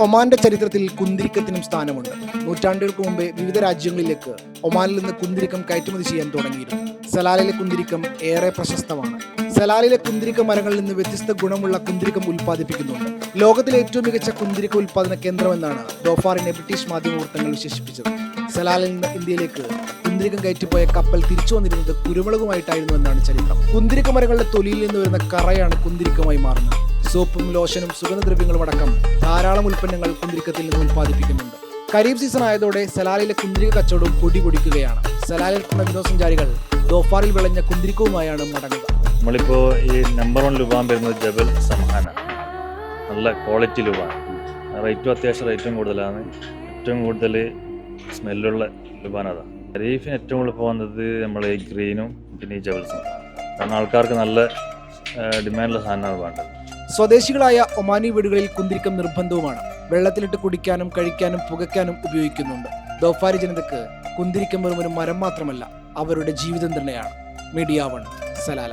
ഒമാന്റെ ചരിത്രത്തിൽ കുന്തിരിക്കത്തിനും സ്ഥാനമുണ്ട്. നൂറ്റാണ്ടുകൾക്ക് മുമ്പേ വിവിധ രാജ്യങ്ങളിലേക്ക് ഒമാനിൽ നിന്ന് കുന്തിരിക്കം കയറ്റുമതി ചെയ്യാൻ തുടങ്ങിയിരുന്നു. സലാലിലെ കുന്തിരിക്കം ഏറെ പ്രശസ്തമാണ്. സലാലിലെ കുന്തിരിക്ക മരങ്ങളിൽ നിന്ന് വ്യത്യസ്ത ഗുണമുള്ള കുന്തിരിക്കം ഉൽപ്പാദിപ്പിക്കുന്നുണ്ട്. ലോകത്തിലെ ഏറ്റവും മികച്ച കുന്തിരിക്ക ഉൽപ്പാദന കേന്ദ്രമെന്നാണ് ദോഫാറിനെ ബ്രിട്ടീഷ് മാധ്യമവൃത്തങ്ങൾ വിശേഷിപ്പിച്ചത്. സലാലിൽ നിന്ന് ഇന്ത്യയിലേക്ക് കുന്തിരിക്കം കയറ്റിപ്പോയ കപ്പൽ തിരിച്ചു വന്നിരുന്നത് കുരുമുളകുമായിട്ടായിരുന്നു എന്നാണ് ചരിത്രം. കുന്തിരിക്ക മരങ്ങളുടെ തൊലിയിൽ നിന്ന് വരുന്ന കറയാണ് കുന്തിരിക്കമായി മാറുന്നത്. സോപ്പും ലോഷനും സുഗന്ധദ്രവ്യങ്ങളും അടക്കം ധാരാളം ഉൽപ്പന്നങ്ങൾ കുന്തിരിക്കത്തിൽ നിന്ന് ഉൽപ്പാദിപ്പിക്കുന്നുണ്ട്. ഖരീഫ് സീസൺ ആയതോടെ സലാലിലെ കുന്തിരിക കച്ചവടവും പൊടി പൊടിക്കുകയാണ്. സലാലിൽ എത്തുന്ന വിനോദസഞ്ചാരികൾ ദോഫാറിൽ വിളഞ്ഞ കുന്തിരിക്കവുമായാണ് മടങ്ങുക. നമ്മളിപ്പോൾ ഈ നമ്പർ വൺ ലുബാൻ വരുന്നത് ജബൽ സംഹാന നല്ല ക്വാളിറ്റി ലുബാൻ റേറ്റും അത്യാവശ്യം റേറ്റും കൂടുതലാണ്. ഏറ്റവും കൂടുതൽ സ്മെല്ലുള്ള ലുബാൻ അതാണ് ഖരീഫിന് ഏറ്റവും കൂടുതൽ പോകുന്നത് നമ്മൾ ഈ ഗ്രീനും പിന്നെ ഈ ജബൽസും കാരണം ആൾക്കാർക്ക് നല്ല ഡിമാൻഡുള്ള സാധനമാണ് വേണ്ടത്. സ്വദേശികളായ ഒമാനി വീടുകളിൽ കുന്തിരിക്കം നിർബന്ധവുമാണ്. വെള്ളത്തിലിട്ട് കുടിക്കാനും കഴിക്കാനും പുകയ്ക്കാനും ഉപയോഗിക്കുന്നുണ്ട്. ദോഫാരി ജനതക്ക് കുന്തിരിക്കം വെറും ഒരു മരം മാത്രമല്ല അവരുടെ ജീവിതം തന്നെയാണ്. Media one Salalah.